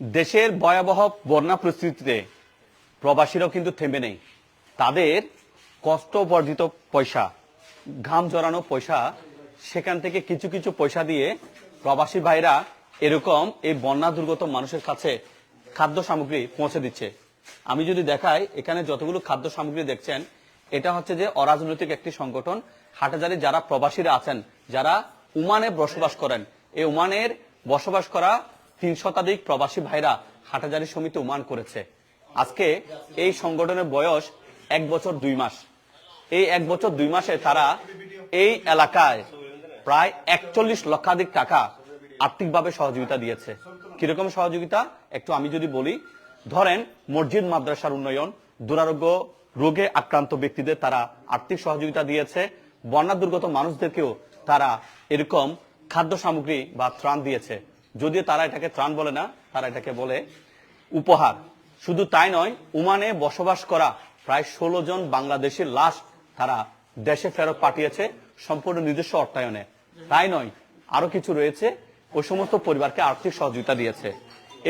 দেশের ভয়াবহ বন্যা পরিস্থিতিতে প্রবাসীরাও কিন্তু থেমে নেই। তাদের কষ্ট বর্ধিত পয়সা, ঘাম জড়ানো পয়সা, সেখান থেকে কিছু কিছু পয়সা দিয়ে প্রবাসী ভাইরা এরকম এই বন্যা দুর্গত মানুষের কাছে খাদ্য সামগ্রী পৌঁছে দিচ্ছে। আমি যদি দেখাই, এখানে যতগুলো খাদ্য সামগ্রী দেখছেন, এটা হচ্ছে যে অরাজনৈতিক একটি সংগঠন। হাটাজারি যারা প্রবাসীরা আছেন, যারা উমানে বসবাস করেন, এই উমানের বসবাস করা তিন শতাধিক প্রবাসী ভাইরা হাটাজারি সমিতি উমান করেছে। আজকে এই সংগঠনের বয়স এক বছর দুই মাস। এই এক বছর দুই মাসে তারা এই এলাকায় প্রায় একচল্লিশ লক্ষাধিক টাকা আর্থিকভাবে সহযোগিতা দিয়েছে। কীরকম সহযোগিতা? একটু আমি যদি বলি, ধরেন মসজিদ, মাদ্রাসার উন্নয়ন, দুরারোগ্য রোগে আক্রান্ত ব্যক্তিদের তারা আর্থিক সহযোগিতা দিয়েছে। বন্যা দুর্গত মানুষদেরকেও তারা এরকম খাদ্য সামগ্রী বা ত্রাণ দিয়েছে। যদিও তারা এটাকে ত্রাণ বলে না, তারা এটাকে বলে উপহার। শুধু তাই নয়, উমানে বসবাস করা প্রায় ষোলো জন বাংলাদেশের লাশ তারা দেশে ফেরত পাঠিয়েছে সম্পূর্ণ নিজস্ব অর্থায়নে। তাই নয়, আরও কিছু রয়েছে, ওই সমস্ত পরিবারকে আর্থিক সহযোগিতা দিয়েছে।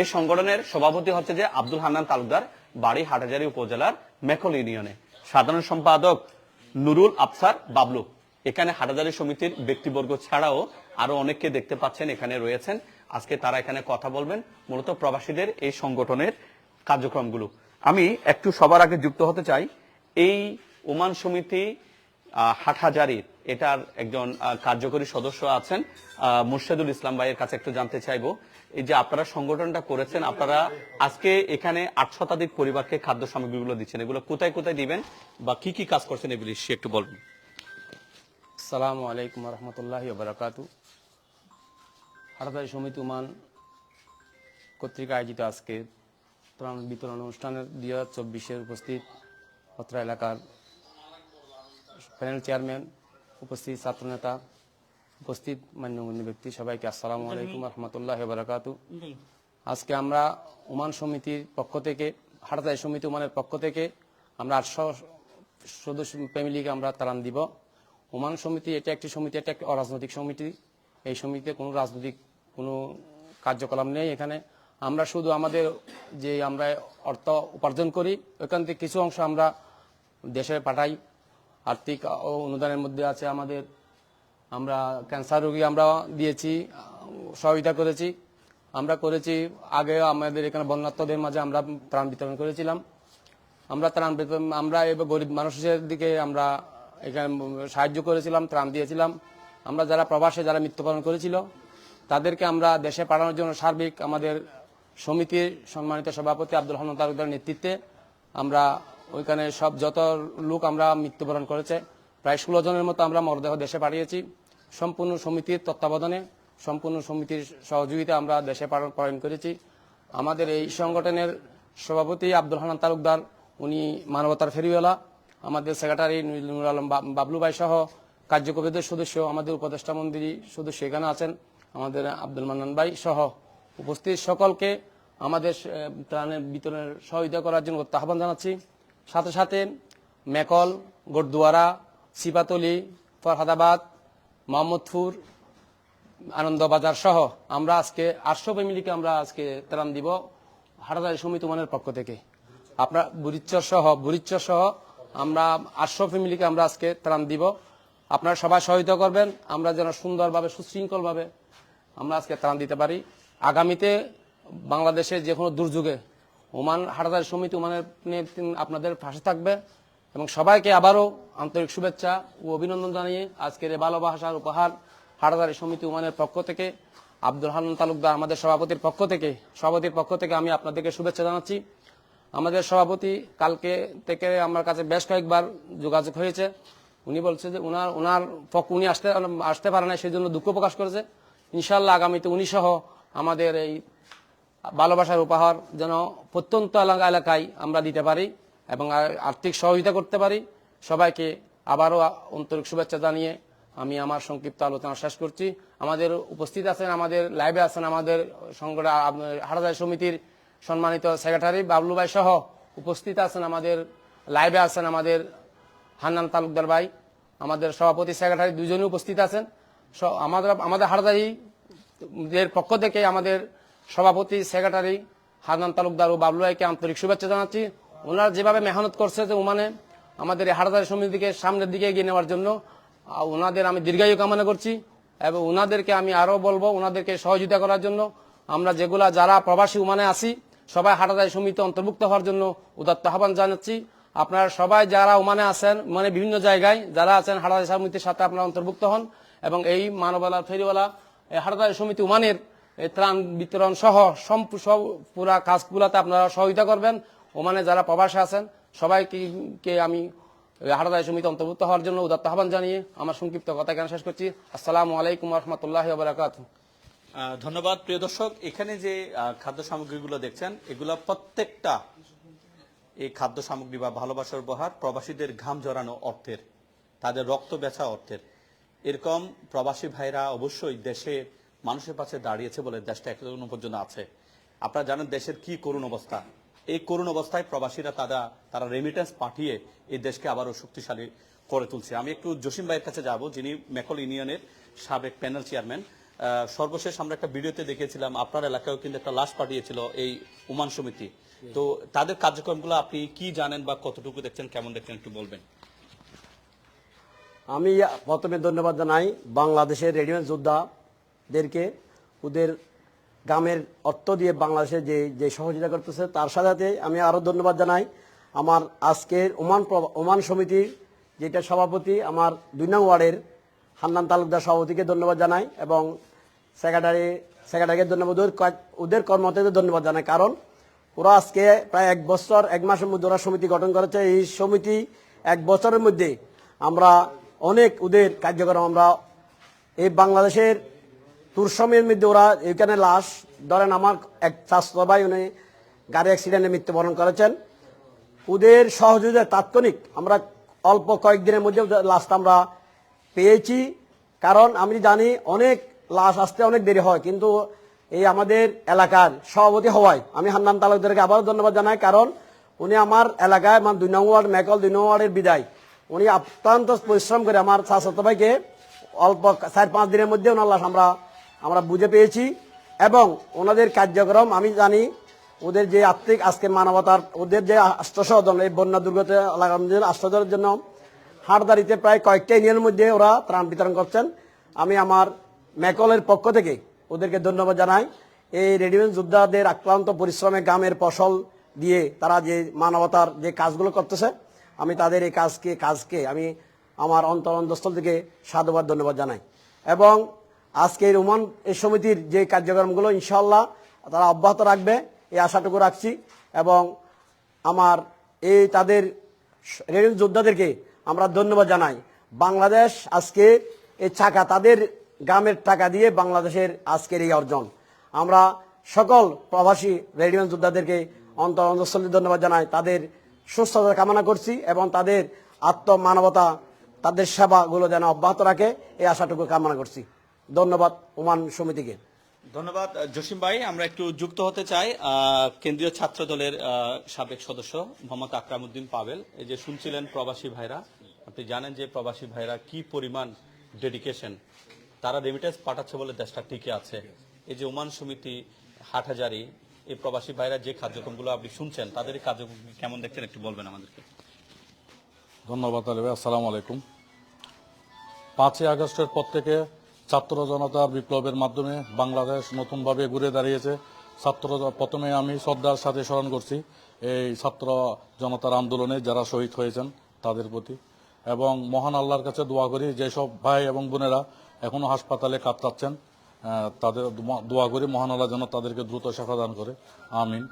এই সংগঠনের সভাপতি হচ্ছে যে আব্দুল হান্নান তালুকদার, বাড়ি হাটাজারি উপজেলার মেকল ইউনিয়নে। সাধারণ সম্পাদক নুরুল আফসার বাবলু। এখানে হাটাজারি সমিতির ব্যক্তিবর্গ ছাড়াও আরও অনেককে দেখতে পাচ্ছেন, এখানে রয়েছেন। আজকে তারা এখানে কথা বলবেন, মূলত প্রবাসীদের এই সংগঠনের কার্যক্রমগুলো। আমি একটু সবার আগে যুক্ত হতে চাই, এই ওমান সমিতি হাটহাজারির এটার একজন কার্যকরী সদস্য আছেন মুর্শেদুল ইসলাম ভাইয়ের কাছে একটু জানতে চাইব। এই যে আপনারা সংগঠনটা করেছেন, আপনারা আজকে এখানে আট শতাধিক পরিবারকে খাদ্য সামগ্রীগুলো দিচ্ছেন, এগুলো কোথায় কোথায় দিবেন বা কি কি কাজ করছেন, এগুলি সে একটু বলবেন আসসালামু আলাইকুম রহমতুল্লাহ বারাকাতু হাটাদারি সমিতি উমান কর্তৃক আয়োজিত আজকে ত্রাণ বিতরণ অনুষ্ঠানের দুই হাজার চব্বিশের উপস্থিত অত্র এলাকার প্যানেল চেয়ারম্যান উপস্থিত ছাত্রনেতা উপস্থিত মান্যগণ্য ব্যক্তি সবাইকে আসসালামু আলাইকুম রহমতুল্লাহ বারাকাতু আজকে আমরা উমান সমিতির পক্ষ থেকে হাটাদারি সমিতি উমানের পক্ষ থেকে আমরা আটশো সদস্য ফ্যামিলিকে আমরা ত্রাণ দিব। ওমান সমিতি এটা একটি সমিতি এটা একটি অরাজনৈতিক সমিতি। এই সমিতিতে কোনো রাজনৈতিক কোনো কার্যকলাপ নেই এখানে। আমরা শুধু আমাদের যে আমরা অর্থ উপার্জন করি ওখান থেকে কিছু অংশ আমরা দেশে পাঠাই। আর্থিক অনুদানের মধ্যে আছে আমাদের। আমরা ক্যান্সার রোগী আমরা দিয়েছি, সহযোগিতা করেছি। আমরা করেছি, আগে আমাদের এখানে বন্যাত্মদের মাঝে আমরা ত্রাণ বিতরণ করেছিলাম। আমরা ত্রাণ বিতরণ, আমরা এবার গরিব মানুষের দিকে আমরা এখানে সাহায্য করেছিলাম, ত্রাণ দিয়েছিলাম। আমরা যারা প্রবাসে যারা মৃত্যুবরণ করেছিল তাদেরকে আমরা দেশে পাঠানোর জন্য সার্বিক আমাদের সমিতির সম্মানিত সভাপতি আব্দুল হান্নান তালুকদার নেতৃত্বে আমরা ওইখানে সব যত লোক আমরা মৃত্যুবরণ করেছে, প্রায় ষোলো জনের মতো আমরা মরদেহ দেশে পাঠিয়েছি। সম্পূর্ণ সমিতির তত্ত্বাবধানে, সম্পূর্ণ সমিতির সহযোগিতা আমরা দেশে প্রেরণ করেছি। আমাদের এই সংগঠনের সভাপতি আব্দুল হান্নান তালুকদার, উনি মানবতার ফেরিওয়ালা। আমাদের সেক্রেটারি নুরুল আলম বাবলু ভাই সহ কার্যকরীদের সদস্য, আমাদের উপদেষ্টা মন্ত্রী সদস্য এখানে আছেন। আমাদের আব্দুল মান্নান ভাই সহ উপস্থিত সকলকে আমাদের ত্রাণের বিতরণের সহযোগিতা করার জন্য আহ্বান জানাচ্ছি। সাথে সাথে মেকল, গোরদুয়ারা সিপাতলি ফরহাদাবাদ, মোহাম্মদপুর, আনন্দবাজার সহ আমরা আজকে আটশো ফ্যামিলিকে আমরা আজকে ত্রাণ দিব হাটাদারি সমিতি উমানের পক্ষ থেকে। আপনার বুরিচ্চর সহ বুরিচ্চর সহ আমরা আটশো ফ্যামিলিকে আমরা আজকে ত্রাণ দিব। আপনারা সবাই সহায়তা করবেন, আমরা যেন সুন্দরভাবে, সুশৃঙ্খলভাবে আমরা আজকে ত্রাণ দিতে পারি। আগামীতে বাংলাদেশে যে কোনো দুর্যোগে ওমান হাটাদারি সমিতি, ওমানের আপনাদের পাশে থাকবে এবং সবাইকে আবারও আন্তরিক শুভেচ্ছা ও অভিনন্দন জানিয়ে আজকের এই ভালোবাসার উপহার হাটাদারি সমিতি ওমানের পক্ষ থেকে, আব্দুল হান্নান তালুকদার আমাদের সভাপতির পক্ষ থেকে, সভাপতির পক্ষ থেকে আমি আপনাদেরকে শুভেচ্ছা জানাচ্ছি। আমাদের সভাপতি কালকে থেকে আমার কাছে বেশ কয়েকবার যোগাযোগ হয়েছে। উনি বলছে যে উনার উনার পক্ষ উনি আসতে আসতে পারে না সেই জন্য দুঃখ প্রকাশ করেছে। ইনশাল্লাহ আগামীতে উনি সহ আমাদের এই ভালোবাসার উপহার যেন প্রত্যন্ত এলাকা এলাকায় আমরা দিতে পারি এবং আর্থিক সহযোগিতা করতে পারি। সবাইকে আবারও আন্তরিক শুভেচ্ছা জানিয়ে আমি আমার সংক্ষিপ্ত আলোচনা শেষ করছি। আমাদের উপস্থিত আছেন, আমাদের লাইভে আছেন আমাদের সংগঠন হাটাদার সমিতির সম্মানিত সেক্রেটারি বাবলু ভাই সহ উপস্থিত আছেন আমাদের, লাইভে আছেন আমাদের হান্নান তালুকদার ভাই। আমাদের সভাপতি সেক্রেটারি দুজনই উপস্থিত আছেন। আমাদের আমাদের হাটাদারি এর পক্ষ থেকে আমাদের সভাপতি সেক্রেটারি হারনান তালুকদার ও বাবলু ভাইকে আন্তরিক শুভেচ্ছা জানাচ্ছি। ওনারা যেভাবে মেহনত করছে যে ওমানে আমাদের এই হাটাদারি সমিতিকে সামনের দিকে এগিয়ে নেওয়ার জন্য ওনাদের আমি দীর্ঘায়ু কামনা করছি এবং ওনাদেরকে আমি আরও বলব, ওনাদেরকে সহযোগিতা করার জন্য আমরা যেগুলা যারা প্রবাসী ওমানে আছি, সবাই হাটাদারি সমিতি অন্তর্ভুক্ত হওয়ার জন্য উদাত্ত আহ্বান জানাচ্ছি। আপনারা সবাই যারা ওমানে আছেন মানে বিভিন্ন জায়গায় যারা আছেন হাটাদারি সমিতির সাথে আপনারা অন্তর্ভুক্ত হন এবং এই মানবালা ফেরিওয়ালা এই সমিতি ওমানের ত্রাণ বিতরণ সহ সব পুরা কাজগুলাতে আপনারা সহযোগিতা করবেন। ওমানে যারা প্রবাসে আছেন সবাইকে আমি এই সমিতি অন্তর্ভুক্ত হওয়ার জন্য উদাত্ত আহ্বান জানিয়ে আমার সংক্ষিপ্ত কথা কেন শেষ করছি। আসসালামু আলাইকুম রহমতুল্লাহ বারাকাতুহ আহ, ধন্যবাদ প্রিয় দর্শক। এখানে যে খাদ্য সামগ্রীগুলো দেখছেন এগুলো প্রত্যেকটা এই খাদ্য সামগ্রী বা ভালোবাসার উপহার প্রবাসীদের ঘাম জড়ানো অর্থের, তাদের রক্ত বেচা অর্থের। এরকম প্রবাসী ভাইরা অবশ্যই দেশে মানুষের পাশে দাঁড়িয়েছে বলে দেশটা এখনও পর্যন্ত আছে। আপনারা জানেন দেশের কি করুণ অবস্থা। এই করুণ অবস্থায় প্রবাসীরা তারা তারা রেমিটেন্স পাঠিয়ে এই দেশকে আবারও শক্তিশালী করে তুলছে। আমি একটু জসিম ভাইয়ের কাছে যাব, যিনি মেকল ইউনিয়নের সাবেক প্যানেল চেয়ারম্যান সর্বশেষ আমরা একটা ভিডিওতে দেখেছিলাম, আপনার এলাকায়ও কিন্তু একটা লাশ পাঠিয়েছিল এই উমান সমিতি। তো তাদের কার্যক্রমগুলো আপনি কি জানেন বা কতটুকু দেখছেন কেমন দেখছেন একটু বলবেন। আমি প্রথমে ধন্যবাদ জানাই বাংলাদেশের রেডিমেন্ট যোদ্ধাদেরকে ওদের গ্রামের অর্থ দিয়ে বাংলাদেশে যে যে সহযোগিতা করতেছে তার সাথে সাথে আমি আরও ধন্যবাদ জানাই আমার আজকের ওমান ওমান সমিতির যেটা সভাপতি আমার দুই নং ওয়ার্ডের হান্নান তালুকদার সভাপতিকে ধন্যবাদ জানাই এবং সেক্রেটারি সেক্রেটারিকে ধন্যবাদ ওদের কর্মকর্তাদের ধন্যবাদ জানাই। কারণ ওরা আজকে প্রায় এক বছর, এক মাসের মধ্যে ওরা সমিতি গঠন করেছে। এই সমিতি এক বছরের মধ্যে আমরা অনেক ওদের কার্যক্রম আমরা এই বাংলাদেশের তুরসমের মধ্যে ওরা এখানে লাশ ধরেন আমার এক স্বাস্থ্য ভাই উনি গাড়ি অ্যাক্সিডেন্টে মৃত্যুবরণ করেছেন। ওদের সহযোগিতা তাৎক্ষণিক আমরা অল্প কয়েকদিনের মধ্যে লাশটা আমরা পেয়েছি। কারণ আমি জানি অনেক লাশ আসতে অনেক দেরি হয়, কিন্তু এই আমাদের এলাকার সভাপতি হওয়ায় আমি হান্নান তালুকদারকে আবারও ধন্যবাদ জানাই, কারণ উনি আমার এলাকায় আমার দুই নং ওয়ার্ড মেকল, দুই নং ওয়ার্ডের বিদায়। উনি অত্যন্ত পরিশ্রম করে আমার স্বাস্থ্য ভাইকে অল্প চার পাঁচ দিনের মধ্যে ওনার আমরা আমরা বুঝে পেয়েছি। এবং ওনাদের কার্যক্রম, আমি জানি ওদের যে আর্থিক, আজকে মানবতার, ওদের যে আশ্রসদন এই বন্যা দুর্গত এলাকার জন্য হাটদারিতে প্রায় কয়েকটা ইউনিয়নের মধ্যে ওরা ত্রাণ বিতরণ করছেন। আমি আমার ম্যাকলের পক্ষ থেকে ওদেরকে ধন্যবাদ জানাই। এই রেডিমেন্ট যোদ্ধাদের আক্রান্ত পরিশ্রমে গ্রামের ফসল দিয়ে তারা যে মানবতার যে কাজগুলো করতেছে, আমি তাদের এই কাজকে কাজকে আমি আমার অন্তর অন্তঃস্থল থেকে সাধুবাদ, ধন্যবাদ জানাই। এবং আজকের উমান এই সমিতির যে কার্যক্রমগুলো ইনশাল্লাহ তারা অব্যাহত রাখবে, এই আশাটুকু রাখছি। এবং আমার এই তাদের রেডিও যোদ্ধাদেরকে আমরা ধন্যবাদ জানাই। বাংলাদেশ আজকে এই চাকা তাদের গ্রামের টাকা দিয়ে বাংলাদেশের আজকের এই অর্জন। আমরা সকল প্রবাসী রেডিও যোদ্ধাদেরকে অন্তর অন্তঃস্থলে ধন্যবাদ জানাই। তাদের সুস্থতা কামনা করছি এবং তাদের আত্মমানবতা, তাদের সেবাগুলো যেন অব্যাহত রাখে, এই আশাটুকু কামনা করছি। ধন্যবাদ ওমান সমিতিকে। ধন্যবাদ জসিম ভাই। আমরা একটু যুক্ত হতে চাই কেন্দ্রীয় ছাত্র দলের সাবেক সদস্য মোহাম্মদ আকরামউদ্দিন পাবেল এই যে শুনছিলেন প্রবাসী ভাইরা, আপনি জানেন যে প্রবাসী ভাইরা কি পরিমাণ ডেডিকেশন তারা রেমিটেন্স পাঠাচ্ছে বলে দেশটা টিকে আছে। এই যে ওমান সমিতি, হাটহাজারি, এই প্রবাসী ভাইরা যে কার্যক্রমগুলো আপনি শুনছেন, তাদের কার্যক্রম কেমন দেখছেন একটু বলবেন আমাদেরকে? ধন্যবাদ আলী ভাই আসসালামু আলাইকুম। পাঁচই আগস্টের পর থেকে ছাত্র জনতার বিপ্লবের মাধ্যমে বাংলাদেশ নতুনভাবে ঘুরে দাঁড়িয়েছে। ছাত্র প্রথমে আমি শ্রদ্ধার সাথে স্মরণ করছি এই ছাত্র জনতার আন্দোলনে যারা শহীদ হয়েছেন তাদের প্রতি। এবং মহান আল্লাহর কাছে দোয়া করি, যেসব ভাই এবং বোনেরা এখনও হাসপাতালে কাতরাচ্ছেন আহ, তাদের দোয়া করি মহান আল্লাহ যেন তাদেরকে দ্রুত শাখা দান করে। আমিন।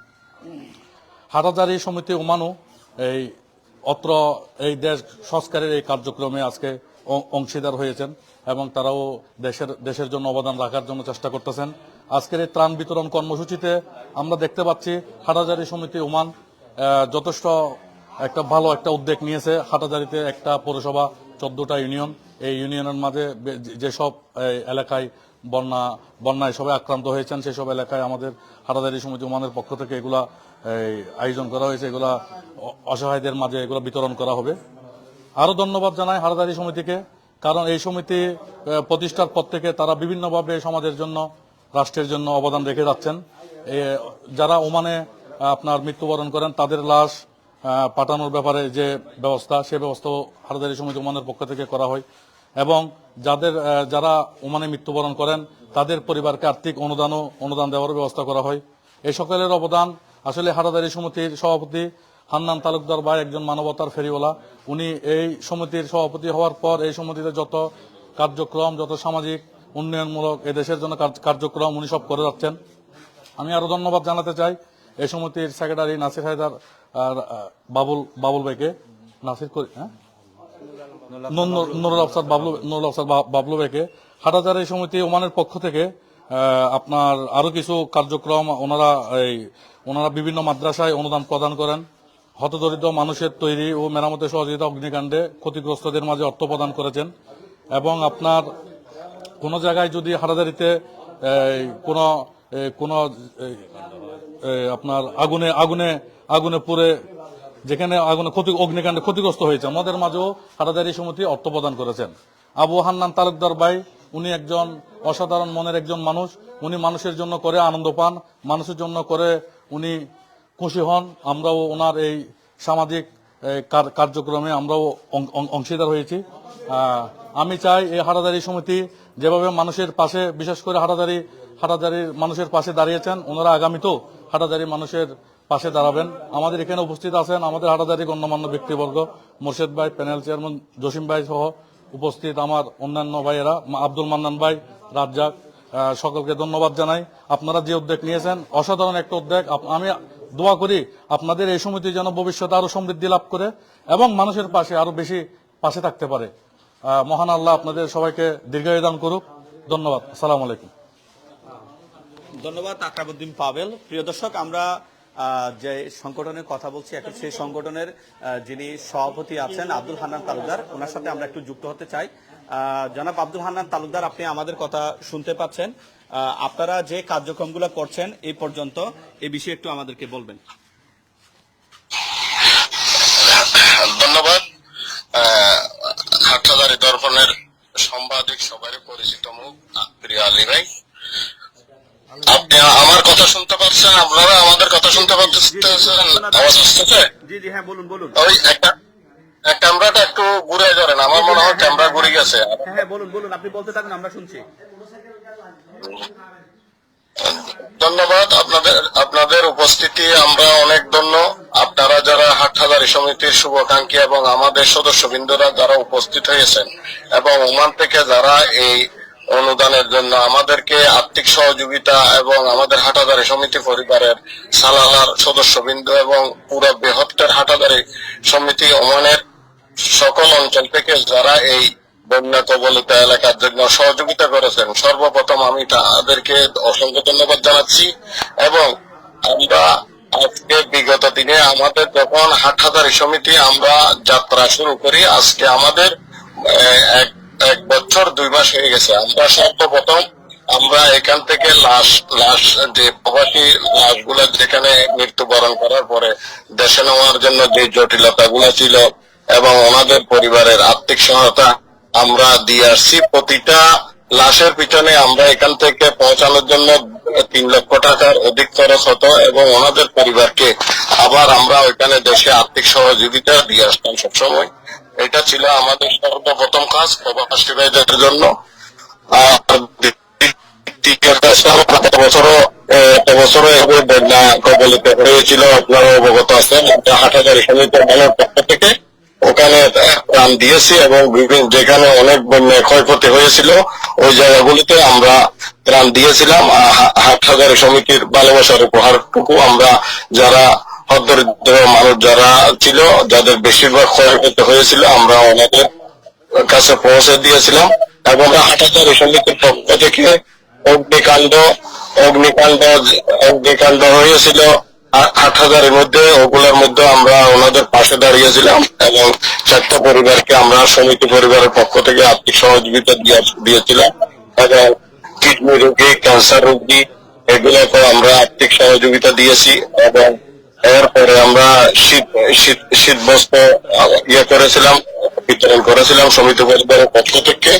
হাটাজারি সমিতি ওমানু এই অত্র এই দেশ সংস্কারের এই কার্যক্রমে আজকে অংশীদার হয়েছেন এবং তারাও দেশের দেশের জন্য অবদান রাখার জন্য চেষ্টা করতেছেন। আজকের এই ত্রাণ বিতরণ কর্মসূচিতে আমরা দেখতে পাচ্ছি হাটাজারি সমিতি ওমান যথেষ্ট একটা ভালো একটা উদ্যোগ নিয়েছে। হাটাজারিতে একটা পৌরসভা চোদ্দটা ইউনিয়ন। এই ইউনিয়নের মাঝে যেসব এলাকায় বন্যা, বন্যায় সবাই আক্রান্ত হয়েছেন, সেসব এলাকায় আমাদের হাটাদারি সমিতি উমানের পক্ষ থেকে এগুলা আয়োজন করা হয়েছে। এগুলা অসহায়দের মাঝে এগুলো বিতরণ করা হবে। আরও ধন্যবাদ জানাই হাটাদারি সমিতিকে, কারণ এই সমিতি প্রতিষ্ঠার পর থেকে তারা বিভিন্নভাবে সমাজের জন্য, রাষ্ট্রের জন্য অবদান রেখে যাচ্ছেন। যারা ওমানে আপনার মৃত্যুবরণ করেন, তাদের লাশ পাঠানোর ব্যাপারে যে ব্যবস্থা, সে ব্যবস্থাও হাটাদারি সমিতি ওমানের পক্ষ থেকে করা হয়। এবং যাদের যারা ওমানে মৃত্যুবরণ করেন, তাদের পরিবারকে আর্থিক অনুদানও, অনুদান দেওয়ার ব্যবস্থা করা হয়। এই সকলের অবদান, আসলে হাটাদারি সমিতির সভাপতি হান্নান তালুকদার ভাই একজন মানবতার ফেরিওয়ালা। উনি এই সমিতির সভাপতি হওয়ার পর এই সমিতিতে যত কার্যক্রম, যত সামাজিক উন্নয়নমূলক এই দেশের জন্য কার্যক্রম উনি সব করে যাচ্ছেন। আমি আরও ধন্যবাদ জানাতে চাই এই সমিতির সেক্রেটারি নাসির হায়দার বাবুল বাবুল ভাইকে নাসির করি হ্যাঁ? নুরুল আফসার বাবলু নুরুল আফসার বাবলু ভাইকে। হাটাজার এই সমিতি ওমানের পক্ষ থেকে আপনার আরও কিছু কার্যক্রম ওনারা এই ওনারা বিভিন্ন মাদ্রাসায় অনুদান প্রদান করেন। হতদরিদ্র মানুষের তৈরি ও মেরামতের সহযোগিতা অগ্নিকাণ্ডে ক্ষতিগ্রস্তদের মাঝে অর্থ প্রদান করেছেন। এবং আপনার কোন জায়গায় যদি হাটাদারিতে এই, কোন কোন আপনার আগুনে আগুনে আগুনে পুড়ে যেখানে আগুনে ক্ষতি অগ্নিকাণ্ডে ক্ষতিগ্রস্ত হয়েছে। আমাদের মাঝেও হাটাদারি সমিতি অর্থ প্রদান করেছেন। আবু হান্নান তালুকদার ভাই, উনি একজন অসাধারণ মনের একজন মানুষ। উনি মানুষের জন্য করে আনন্দ পান, মানুষের জন্য করে উনি খুশি হন। আমরাও ওনার এই সামাজিক কার্যক্রমে আমরাও অংশীদার হয়েছি। আমি চাই এই হাটাদারি সমিতি যেভাবে মানুষের পাশে, বিশেষ করে হাটাদারি হাটাদারির মানুষের পাশে দাঁড়িয়েছেন, ওনারা আগামীতেও হাটাদারি মানুষের পাশে দাঁড়াবেন। আমাদের এখানে উপস্থিত আছেন আমাদের হাটাদারি গণ্যমান্য ব্যক্তিবর্গ, মোর্শেদ ভাই, প্যানেল চেয়ারম্যান জসিম ভাই সহ উপস্থিত আমার অন্যান্য ভাইয়েরা আব্দুল মান্নান ভাই, রাজ্জাক সকলকে ধন্যবাদ জানাই। আপনারা যে উদ্যোগ নিয়েছেন, অসাধারণ একটা উদ্যোগ। আমি দোয়া করি আপনাদের এই সমিতি যেন ভবিষ্যতে আরও সমৃদ্ধি লাভ করে এবং মানুষের পাশে আরও বেশি পাশে থাকতে পারে। মহান আল্লাহ আপনাদের সবাইকে দীর্ঘায়ু দান করুক। ধন্যবাদ। আসসালামু আলাইকুম। ধন্যবাদ, আকরাবুদ্দিন পাবেল। প্রিয় দর্শক, আমরা যে সংগঠনের কথা বলছি, এখন সেই সংগঠনের যিনি সভাপতি আছেন, আব্দুল হান্নান তালুকদার, ওনার সাথে আমরা একটু যুক্ত হতে চাই। জনাব আব্দুল হান্নান তালুকদার, আপনি আমাদের কথা শুনতে পাচ্ছেন। আপনারা যে কার্যক্রমগুলো করছেন এই পর্যন্ত এই বিষয়ে একটু আমাদেরকে বলবেন। ধন্যবাদ। দর্পণের সাংবাদিক সবাই পরিচিত মুখ, প্রিয় আলী ভাই। আপনি আমার কথা শুনতে পাচ্ছেন আপনারা আমাদের কথা শুনতে পাচ্ছেন আওয়াজ আসতেছে? জি জি হ্যাঁ বলুন বলুন। ওই একটা ক্যামেরাটা একটু ঘুরে ধরেন আমার মনে হয় ক্যামেরা ঘুরে গেছে। হ্যাঁ হ্যাঁ বলুন বলুন আপনি বলতে থাকুন আমরা শুনছি। ধন্যবাদ আপনাদের আপনাদের উপস্থিতি আমরা অনেক ধন্য। আপনারা যারা হাটহাজারী সমিতির শুভাকাঙ্ক্ষী এবং আমাদের সদস্যবৃন্দরা যারা উপস্থিত হয়েছেন এবং ওমান থেকে যারা এই অনুদানের জন্য আমাদেরকে আর্থিক সহযোগিতা এবং আমাদের হাটাদারি সমিতি পরিবারের সালালার সদস্যবৃন্দ এবং পুরো বৃহত্তর হাটাদারি সমিতি ওমানের সকল অঞ্চল থেকে যারা এই বন্যা কবলিত এলাকার জন্য সহযোগিতা করেছেন, সর্বপ্রথম আমি তাদেরকে অসংখ্য ধন্যবাদ জানাচ্ছি এবং আমরা আজকে বিগত দিনে আমাদের যখন হাটহাজারি সমিতি আমরা যাত্রা শুরু করি, আজকে আমাদের এক এক বছর, দুই মাস হয়ে গেছে। আমরা সর্বপ্রথম আমরা এখান থেকে লাশ লাশ যে প্রবাসী লাশগুলো যেখানে মৃত্যুবরণ করার পরে দেশে নেওয়ার জন্য যে জটিলতা গুলো ছিল এবং ওনাদের পরিবারের আর্থিক সহায়তা আমরা দিয়ে আসছি। প্রতিটা লাশের পিছনে আমরা এখান থেকে পৌঁছানোর জন্য তিন লক্ষ টাকার অধিক খরচ হতো এবং ওনাদের পরিবারকে আবার আমরা ওইখানে দেশে আর্থিক সহযোগিতা দিয়ে আসতাম সবসময়। এটা ছিল আমাদের সর্বপ্রথম কাজ প্রবাসী ভাইদের জন্য। বছরও বছরও এভাবে বন্যা কবলিত হয়েছিল আপনারা অবগত আছেন। হাটাজারি সমিতির পক্ষ থেকে ওখানে প্রাণ দিয়েছি এবং বিভিন্ন যেখানে অনেক বন্যায় ক্ষয়ক্ষতি হয়েছিল, ওই জায়গাগুলিতে আমরা ত্রাণ দিয়েছিলাম। আর হা- হাটহাজারি সমিতির ভালোবাসার উপহারটুকু আমরা যারা হদরিদ্র মানুষ যারা ছিল, যাদের বেশিরভাগ ক্ষয়ক্ষতি হয়েছিল, আমরা ওনাদের কাছে পৌঁছে দিয়েছিলাম এবং হাটাচারি সমিতির পক্ষ থেকে অগ্নিকাণ্ড অগ্নিকাণ্ড অগ্নিকাণ্ড হয়েছিল। আট হাজারের মধ্যে, ওগুলোর মধ্যে আমরা ওনাদের পাশে দাঁড়িয়েছিলাম এবং চারটা পরিবারকে আমরা সমিতি পরিবারের পক্ষ থেকে আর্থিক সহযোগিতা দিয়ে- দিয়েছিলাম এবং কিডনি রোগী, ক্যান্সার রোগী, এগুলোকে আমরা আর্থিক সহযোগিতা দিয়েছি এবং এরপরে আমরা শীত শীত শীত বস্ত্র ইয়ে করেছিলাম, বিতরণ করেছিলাম সমিতি পরিবারের পক্ষ থেকে।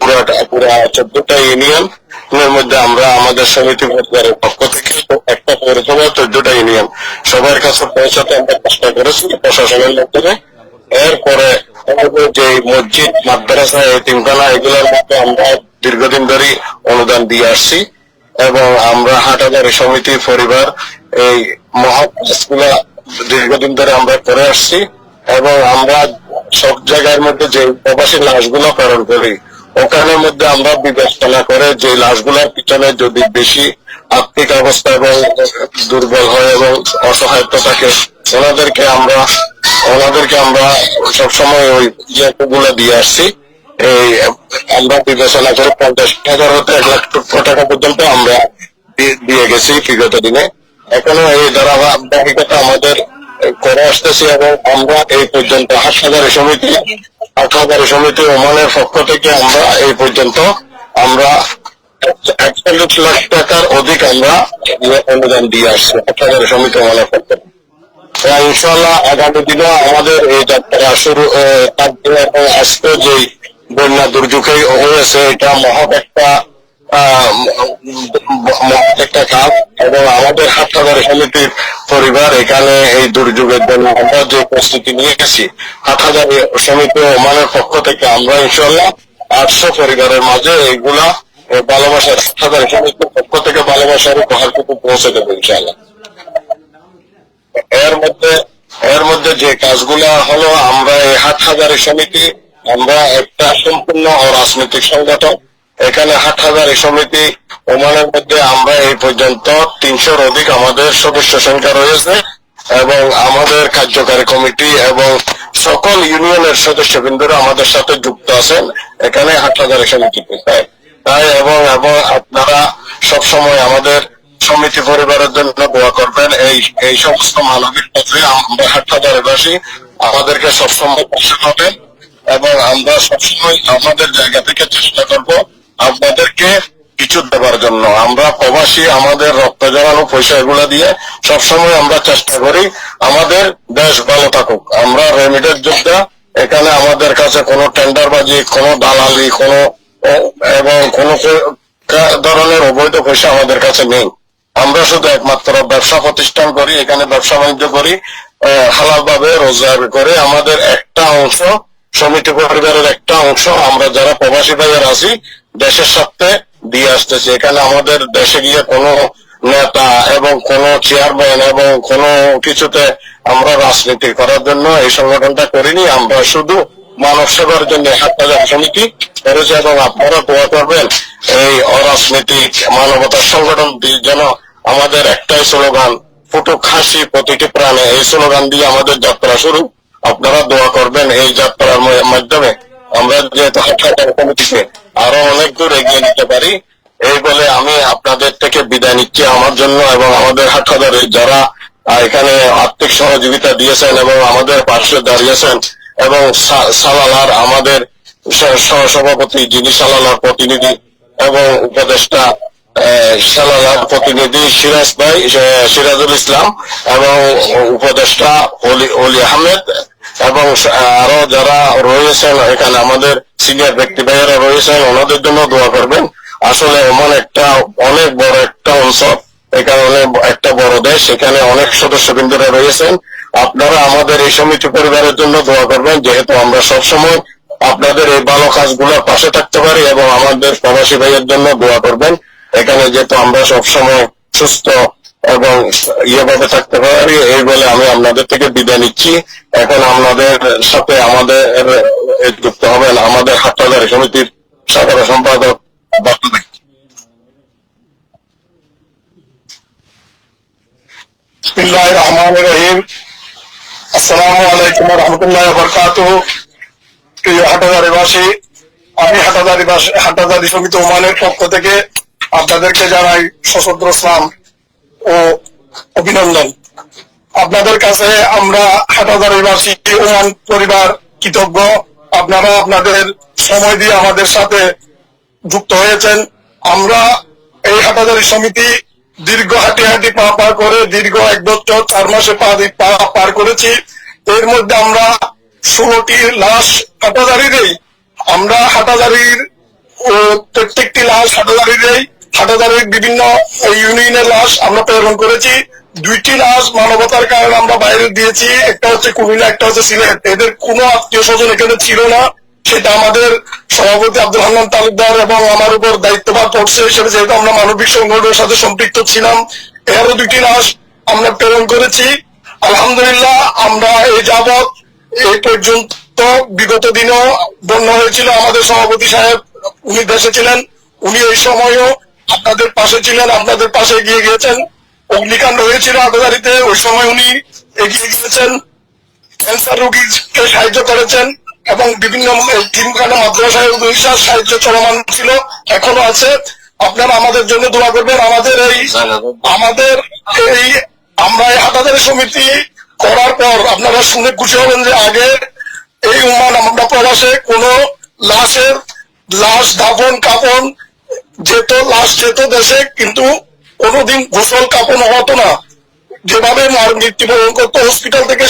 পুরোটা পুরো চোদ্দটা ইউনিয়ন এর মধ্যে আমরা আমাদের সমিতি পরিবারের পক্ষ থেকে একটা সবার সাথে আমরা চেষ্টা করেছি প্রশাসনের মাধ্যমে। এরপরে যে মসজিদ, মাদ্রাসা এতিমখানা এগুলোর মধ্যে আমরা দীর্ঘদিন ধরে অনুদান দিয়ে আসছি। এবং আমরা হাটাদারি সমিতি পরিবার এই মহাগুলা দীর্ঘদিন ধরে আমরা করে আসছি এবং আমরা সব জায়গার মধ্যে যে প্রবাসী লাশগুলো প্রেরণ করি, ওখানের মধ্যে আমরা বিবেচনা করে যে লাশগুলোর পিছনে যদি বেশি আর্থিক অবস্থা এবং দুর্বল হয় এবং অসহায়তা থাকে ওনাদেরকে আমরা ওনাদেরকে আমরা সবসময় ওই ইয়েগুলো দিয়ে আসছি। এই আমরা বিবেচনা করে পঞ্চাশ হাজার হতে এক লাখ টাকা পর্যন্ত আমরা দিয়ে গেছি বিগত দিনে। এখনও এই ধারাবাহিকতা আমাদের করে আসতেছি এবং আমরা এই পর্যন্ত হাসপাতালের সমিতি হাসপাতালের সমিতি ওমানের পক্ষ থেকে আমরা এই পর্যন্ত আমরা একচল্লিশ লাখ টাকার অধিক আমরা অনুদান দিয়ে আসছি হাসপাতালের সমিতি ওমানের পক্ষ থেকে। ইনশাল্লাহ আগামী দিনে আমাদের এই যাত্রা শুরু থাকবে এবং আজকে যে বন্যা দুর্যোগে হয়েছে, এটা মহৎ একটা একটা কাজ এবং আমাদের হাটহাজারি সমিতির পরিবার এখানে এই দুর্যোগের জন্য আমরা যে প্রস্তুতি নিয়ে গেছি হাটহাজারি সমিতি ওমানের পক্ষ থেকে আমরা ইনশাল্লাহ আটশো পরিবারের মাঝে এইগুলা এই ভালোবাসার হাটহাজারি সমিতির পক্ষ থেকে ভালোবাসার উপহার কিন্তু পৌঁছে দেবো ইনশাল্লাহ এর মধ্যে এর মধ্যে যে কাজগুলা হলো আমরা এই হাটহাজারি সমিতি আমরা একটা সম্পূর্ণ অরাজনৈতিক সংগঠন। এখানে হাটহাজারি সমিতি, ওমানের মধ্যে আমরা এই পর্যন্ত তিনশোর অধিক আমাদের সদস্য সংখ্যা রয়েছে এবং আমাদের কার্যকারী কমিটি এবং সকল ইউনিয়নের সদস্যবৃন্দরা আমাদের সাথে যুক্ত আছেন। এখানে হাটহাজারি সমিতিতে তাই তাই এবং এবং আপনারা সব সময় আমাদের সমিতি পরিবারের জন্য দোয়া করবেন। এই এই সমস্ত মানবিক পথে আমরা হাটহাজারিবাসী আমাদেরকে সবসময় পাশে হবেন এবং আমরা সবসময় আমাদের জায়গা থেকে চেষ্টা করব আপনাদেরকে কিছু দেওয়ার জন্য। আমরা প্রবাসী, আমাদের রক্ত জড়ানো পয়সা এগুলো দিয়ে সবসময় আমরা চেষ্টা করি আমাদের দেশ ভালো থাকুক। আমরা রেমিডের যোদ্ধা, এখানে আমাদের কাছে কোনো টেন্ডারবাজি, কোনো দালালি, কোনো এবং কোনো ধরনের অবৈধ পয়সা আমাদের কাছে নেই। আমরা শুধু একমাত্র ব্যবসা প্রতিষ্ঠান করি, এখানে ব্যবসা বাণিজ্য করি হালাল ভাবে রোজগার করে আমাদের একটা অংশ, সমিতি পরিবারের একটা অংশ, আমরা যারা প্রবাসী ভাইয়ের আছি দেশের সাথে দিয়ে আসতেছে। এখানে আমাদের দেশে গিয়ে কোনো নেতা এবং কোন চেয়ারম্যান এবং কোন কিছুতে আমরা রাজনীতি করার জন্য এই সংগঠনটা করিনি। আমরা শুধু মানব সেবার জন্য হাজার সমিতি করেছে এবং আপনারা দোয়া করবেন এই অরাজনৈতিক মানবতার সংগঠন যেন আমাদের একটাই স্লোগান, ফুটুক হাসি প্রতিটি প্রাণে। এই স্লোগান দিয়ে আমাদের যাত্রা শুরু। আপনারা দোয়া করবেন এই যাত্রার মাধ্যমে। আমরা যেহেতু কমিটিকে আরও অনেক দূর এগিয়ে নিতে পারি, এই বলে আমি আপনাদের থেকে বিদায় নিচ্ছি আমার জন্য এবং আমাদের হাটহাজারে যারা এখানে আর্থিক সহযোগিতা দিয়েছেন এবং আমাদের পাশে দাঁড়িয়েছেন এবং সালালার আমাদের সহ- সহসভাপতি যিনি সালালার প্রতিনিধি এবং উপদেষ্টা সালালার প্রতিনিধি সিরাজ ভাই সিরাজুল ইসলাম এবং উপদেষ্টা অলি আহমেদ এবং আরও যারা রয়েছেন, এখানে আমাদের সিনিয়র ব্যক্তি ভাইয়েরা রয়েছেন, ওনাদের জন্য দোয়া করবেন। আসলে এমন একটা, অনেক বড় একটা অঞ্চল এখানে একটা বড় দেশ, এখানে অনেক সদস্যবৃন্দরা রয়েছেন। আপনারা আমাদের এই সমিতি পরিবারের জন্য দোয়া করবেন, যেহেতু আমরা সবসময় আপনাদের এই ভালো কাজগুলোর পাশে থাকতে পারি এবং আমাদের প্রবাসী ভাইয়ের জন্য দোয়া করবেন। এখানে যেহেতু আমরা সবসময় সুস্থ এবং ইয়েভাবে থাকতে পারি, এই বলে আমি আপনাদের থেকে বিদায় নিচ্ছি। এখন আপনাদের সাথে আমাদের যুক্ত হবেন আমাদের হাটবাজার সমিতির সাধারণ সম্পাদক রহমান রহিম। আসসালামু আলাইকুম রহমতুল্লাহ বরকাত প্রিয় হাটাদারিবাসী আমি হাটাদারিবাসী হাটাদারি সমিতি ওমানের পক্ষ থেকে আপনাদেরকে জানাই সশস্ত্র ইসলাম অভিনন্দন। আপনাদের কাছে আমরা হাটাদারিবাসী ওমান পরিবার কৃতজ্ঞ। আপনারা আপনাদের সময় দিয়ে আমাদের সাথে যুক্ত হয়েছেন। আমরা এই হাটাজারি সমিতি দীর্ঘ হাঁটি হাঁটি পা পার করে দীর্ঘ এক বছর, চার মাসে পা পার করেছি। এর মধ্যে আমরা ষোলোটি লাশ হাটাজারিরই আমরা হাটাজারির ও প্রত্যেকটি লাশ হাটাজারিরই হাটাজারির বিভিন্ন ইউনিয়নের লাশ আমরা প্রেরণ করেছি। দুইটি লাশ মানবতার কারণে আমরা বাইরে দিয়েছি। একটা হচ্ছে কুমিল্লা, একটা হচ্ছে সিলেট। এদের কোনো আত্মীয় স্বজন এখানে ছিল না। সেটা আমাদের সভাপতি আব্দুল হান্নান তালুকদার এবং আমার উপর দায়িত্বভার পড়ছে। হিসেবে যেহেতু আমরা মানবিক সংগঠনের সাথে সম্পৃক্ত ছিলাম, এরও দুইটি লাশ আমরা প্রেরণ করেছি। আলহামদুলিল্লাহ, আমরা এই যাবৎ এই পর্যন্ত বিগত দিনেও বন্যা হয়েছিল। আমাদের সভাপতি সাহেব উনি দেশে ছিলেন উনি এই সময়ও আপনাদের পাশে ছিলেন, আপনাদের পাশে এগিয়ে গিয়েছেন। অগ্নিকাণ্ড হয়েছিল আদাগারিতে ওই সময় উনি এগিয়ে গিয়েছেন। ক্যান্সার রোগীকে সাহায্য করেছেন এবং বিভিন্ন তিনখানা মাদ্রাসায় উদ্দেশ্যে সাহায্য চলমান ছিল, এখনও আছে। আপনারা আমাদের জন্য দোয়া করবেন। আমাদের এই আমাদের এই আমরা এই হাটাদারি সমিতি করার পর আপনারা শুনে খুশি হবেন যে আগে এই উমান আমরা প্রবাসে কোনো লাশের লাশ, দাফন কাপন যেত, লাশ যেত দেশে, কিন্তু কোনোদিন গোসল কাপন হতো না। যেভাবে মৃত্যুবরণ করতো হসপিটাল থেকে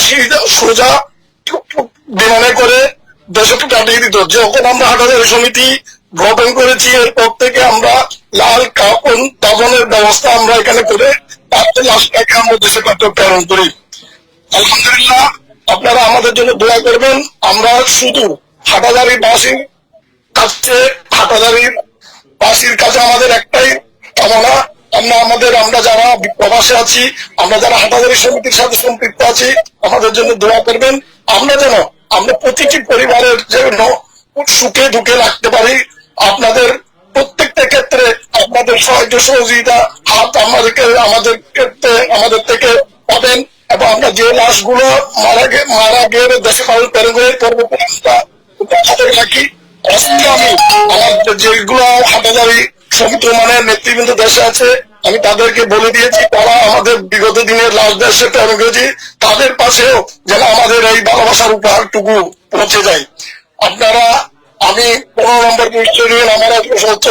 সোজা বিমানে করে দেশে পাঠিয়ে দিত। যখন আমরা হাটাদারি সমিতি গঠন করেছি, এরপর থেকে আমরা লাল কাপন দাবনের ব্যবস্থা আমরা এখানে করে তারপরে লাশটাকে আমরা দেশে পাঠিয়ে প্রেরণ করি। আলহামদুলিল্লাহ, আপনারা আমাদের জন্য দোয়া করবেন। আমরা শুধু হাটাদারি বাসীর কাছে হাটাদারির বাসীর কাছে আমাদের একটাই কামনা, আমরা আমাদের, আমরা যারা প্রবাসে আছি, আমরা যারা হাটাদারি সমিতির সাথে সম্পৃক্ত আছি, আমাদের জন্য দোয়া করবেন। আমরা যেন, আমরা প্রতিটি পরিবারের জন্য সুখে ঢুকে রাখতে পারি। আপনাদের প্রত্যেকটা ক্ষেত্রে আপনাদের সাহায্য সহযোগিতা হাত আমাদেরকে, আমাদের ক্ষেত্রে, আমাদের থেকে পাবেন। এবং আমরা যে লাশগুলো মারা মারা গিয়ে দেশে পালন করে হাতে রাখি। আজকে আমি। যেগুলো হাটাদারি সমিতি মানের নেতৃবৃন্দ দেশে আছে, আমি তাদেরকে বলে দিয়েছি, তারা আমাদের বিগত দিনের লাশ দেশে প্রেরণ করেছি তাদের পাশেও যেন আমাদের এই ভালোবাসার উপহারটুকু পৌঁছে যায়। আপনারা, আমি পনেরো নম্বর পরিচয় আমার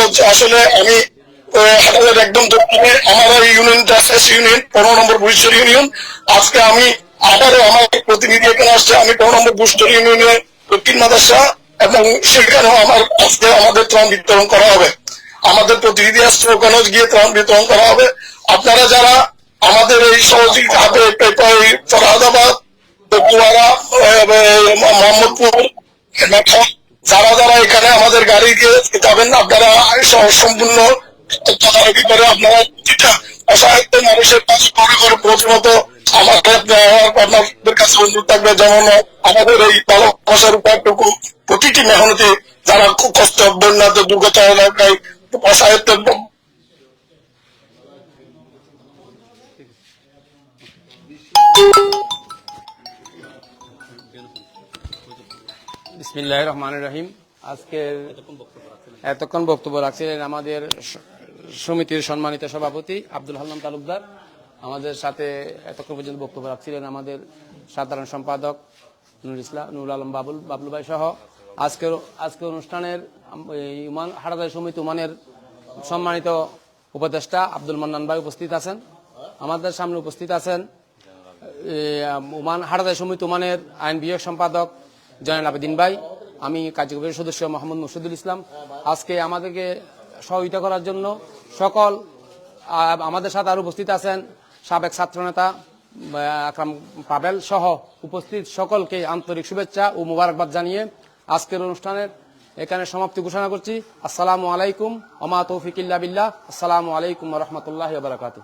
হচ্ছে আসলে আমি হাটাদের একদম দক্ষিণে, আমার ইউনিয়নটা শেষ ইউনিয়ন, পনেরো নম্বর বুস্টার ইউনিয়ন। আজকে আমি আবারও আমার প্রতিনিধি এখানে আসছে, আমি পনেরো নম্বর বুস্টার ইউনিয়নে দক্ষিণ মাদাসা এবং সেখানেও আমার আজকে আমাদের ত্রাণ বিতরণ করা হবে। আমাদের প্রতিনিধি আসছে ওখানেও গিয়ে ত্রাণ বিতরণ করা হবে। আপনারা যারা আমাদের এই সহযোগিতা এই ফরহাদাবাদ দোকুয়ারা মোহাম্মদপুর যারা যারা এখানে আমাদের গাড়িকে যাবেন, আপনারা সম্পূর্ণ তদারকি করে আপনারা যেটা অসহায়ত্ব মানুষের পাশে করে করে পৌঁছে আপনাদের কাছে অনুরোধ থাকবে যেমন আমাদের এই প্রতিটি যারা খুব কষ্ট বন্যাতে দুর্গত এলাকায় বিসমিল্লাহ রহমান রহিম। আজকে এতক্ষণ বক্তব্য রাখছিলেন আমাদের সমিতির সম্মানিত সভাপতি আব্দুল হান্নান তালুকদার। আমাদের সাথে এতক্ষণ পর্যন্ত বক্তব্য রাখছিলেন আমাদের সাধারণ সম্পাদক নুর ইসলাম নুর আলম বাবুল বাবলু ভাই সহ। আজকের আজকের অনুষ্ঠানের ইমান হাটাদার সমিতি উমানের সম্মানিত উপদেষ্টা আব্দুল মান্নান ভাই উপস্থিত আছেন। আমাদের সামনে উপস্থিত আছেন এ, ওমান হাটাদাই সমিতি ওমানের আইন বিভাগ সম্পাদক জয়নাল আবেদিন ভাই। আমি কার্যকরী সদস্য মোহাম্মদ মুর্শিদুল ইসলাম। আজকে আমাদেরকে সহযোগিতা করার জন্য সকল আমাদের সাথে আর উপস্থিত আছেন সাবেক ছাত্রনেতা আকরাম পাবেল সহ উপস্থিত সকলকে আন্তরিক শুভেচ্ছা ও মুবারকবাদ জানিয়ে আজকের অনুষ্ঠানের এখানে সমাপ্তি ঘোষণা করছি। আসসালামু আলাইকুম ওমা তৌফিকিল্লা বিল্লাহ। আসসালামু আলাইকুম রহমতুল্লাহ বারকাতুহ।